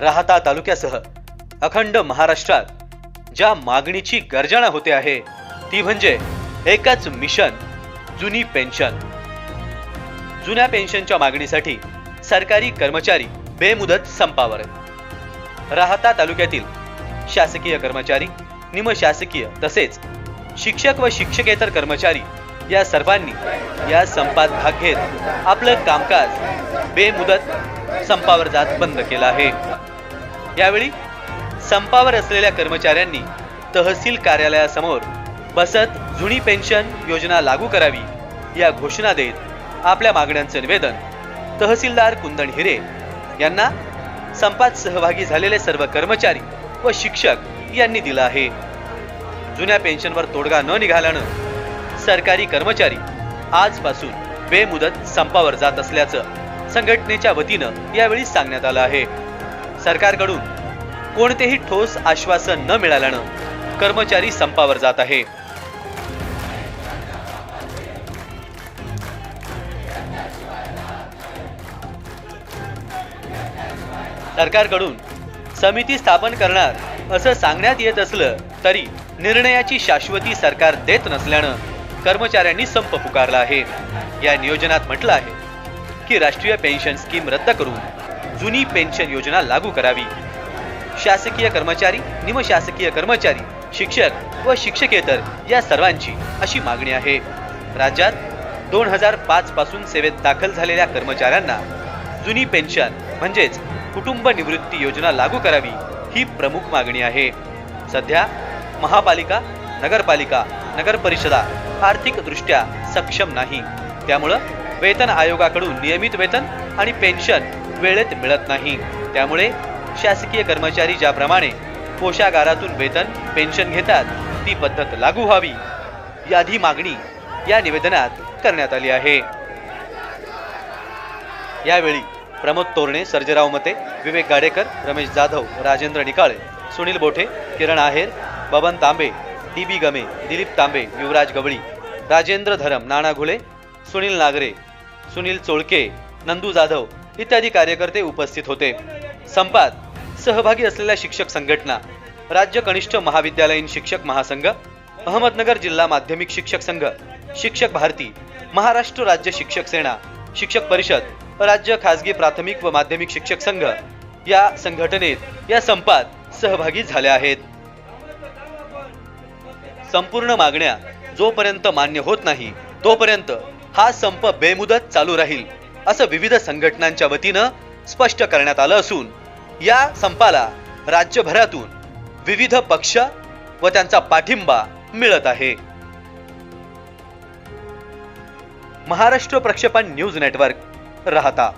राहता तालुक्यासह अखंड महाराष्ट्रात ज्या मागणीची गर्जना होते आहे ती म्हणजे एकच मिशन जुनी पेन्शन. जुन्या पेन्शनच्या मागणीसाठी सरकारी कर्मचारी बेमुदत संपावर. राहता तालुक्यातील शासकीय कर्मचारी निमशासकीय तसेच शिक्षक व शिक्षकेतर कर्मचारी या सर्वांनी या संपात भाग घेत आपलं कामकाज बेमुदत संपावर जात बंद केलं आहे. यावेळी संपावर असलेल्या कर्मचाऱ्यांनी तहसील कार्यालयासमोर बसत जुनी पेन्शन योजना लागू करावी या घोषणा देत आपल्या मागण्यांचं निवेदन तहसीलदार कुंदन हिरे यांना संपात सहभागी झालेले सर्व कर्मचारी व शिक्षक यांनी दिलं आहे. जुन्या पेन्शनवर तोडगा न निघाल्यानं सरकारी कर्मचारी आजपासून बेमुदत संपावर जात असल्याचं संघटनेच्या वतीनं यावेळी सांगण्यात आलं आहे. सरकारकडून कोणतेही ठोस आश्वासन न मिळाल्यानं कर्मचारी संपावर जात आहे. सरकारकडून समिती स्थापन करणार असं सांगण्यात येत असलं तरी निर्णयाची शाश्वती सरकार देत नसल्यानं कर्मचाऱ्यांनी संप पुकारला आहे. या नियोजनात म्हटलं आहे की राष्ट्रीय पेन्शन स्कीम रद्द करून जुनी पेन्शन योजना लागू करावी. शासकीय कर्मचारी निमशासकीय कर्मचारी शिक्षक व शिक्षकेतर या सर्वांची अशी मागणी आहे. राज्यात दोन हजार पाच पासून सेवेत दाखल झालेल्या कर्मचाऱ्यांना जुनी पेन्शन म्हणजेच कुटुंब निवृत्ती योजना लागू करावी ही प्रमुख मागणी आहे. सध्या महापालिका नगरपालिका नगर परिषदा आर्थिकदृष्ट्या सक्षम नाही. त्यामुळं वेतन आयोगाकडून नियमित वेतन आणि पेन्शन वेळेत मिळत नाही. त्यामुळे शासकीय कर्मचारी ज्याप्रमाणे कोशागारातून वेतन पेन्शन घेतात ती पद्धत लागू व्हावी. याधी मागणी या निवेदनात करण्यात आली आहे. यावेळी प्रमोद तोरणे सर्जेराव मते विवेक गाडेकर रमेश जाधव राजेंद्र निकाळे सुनील बोठे किरण आहेर बबन तांबे डी बी गमे दिलीप तांबे युवराज गवळी राजेंद्र धरम नाना घुले सुनील नागरे सुनील चोळके नंदू जाधव इत्यादी कार्यकर्ते उपस्थित होते. संपात सहभागी असलेल्या शिक्षक संघटना राज्य कनिष्ठ महाविद्यालयीन शिक्षक महासंघ अहमदनगर जिल्हा माध्यमिक शिक्षक संघ शिक्षक भारती महाराष्ट्र राज्य शिक्षक सेना शिक्षक परिषद राज्य खासगी प्राथमिक व माध्यमिक शिक्षक संघ या संघटनेत या संपात सहभागी झाल्या आहेत. संपूर्ण मागण्या जोपर्यंत मान्य होत नाही तोपर्यंत हा संप बेमुदत चालू राहील. असं विविध संघटनांच्या वतीनं स्पष्ट करण्यात आलं असून या संपाला राज्यभरातून विविध पक्ष व त्यांचा पाठिंबा मिळत आहे. महाराष्ट्र प्रक्षेपण न्यूज नेटवर्क राहता.